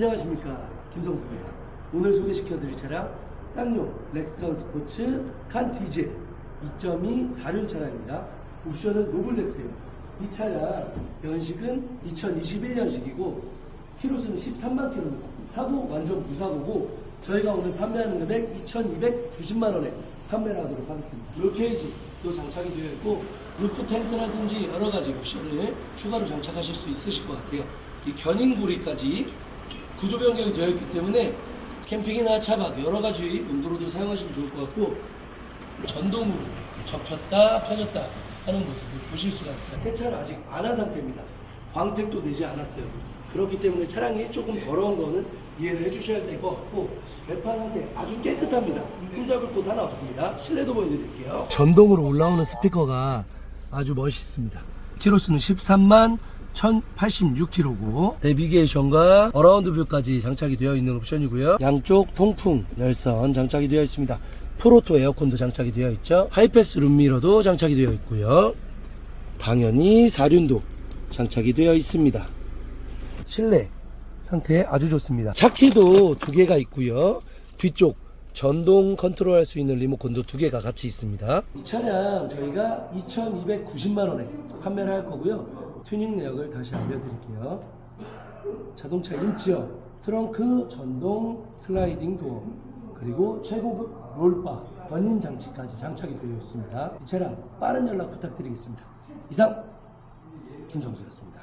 안녕하십니까 김성수입니다. 오늘 소개시켜드릴 차량 쌍용 렉스턴 스포츠 칸 디젤 2.2 4륜 차량입니다. 옵션은 노블레스예요. 이 차량 연식은 2021년식이고 키로수는 13만 킬로입니다. 사고 완전 무사고고 저희가 오늘 판매하는 금액 2,290만 원에 판매를 하도록 하겠습니다. 롤케이지도 장착이 되어 있고 루프 탱크라든지 여러 가지 옵션을 추가로 장착하실 수 있으실 것 같아요. 이 견인고리까지 구조 변경이 되어 있기 때문에 캠핑이나 차박 여러 가지 용도로도 사용하시면 좋을 것 같고 전동으로 접혔다 펴졌다 하는 모습을 보실 수가 있어요. 세차는 아직 안 한 상태입니다. 광택도 내지 않았어요. 그렇기 때문에 차량이 조금 더러운 거는 이해를 해주셔야 될 것 같고 외판 상태 아주 깨끗합니다. 흠잡을 곳 하나 없습니다. 실내도 보여드릴게요. 전동으로 올라오는 스피커가 아주 멋있습니다. 키로수는 13만 1086km고 내비게이션과 어라운드 뷰까지 장착이 되어 있는 옵션이고요. 양쪽 통풍 열선 장착이 되어 있습니다. 프로토 에어컨도 장착이 되어 있죠. 하이패스 룸미러도 장착이 되어 있고요. 당연히 사륜도 장착이 되어 있습니다. 실내 상태 아주 좋습니다. 차키도 두 개가 있고요. 뒤쪽 전동 컨트롤할 수 있는 리모컨도 두 개가 같이 있습니다. 이 차량 저희가 2,290만 원에 판매를 할 거고요. 튜닝 내역을 다시 알려드릴게요. 자동차 인치어, 트렁크 전동 슬라이딩 도어, 그리고 최고급 롤바, 견인 장치까지 장착이 되어 있습니다. 이 차량 빠른 연락 부탁드리겠습니다. 이상 김성수였습니다.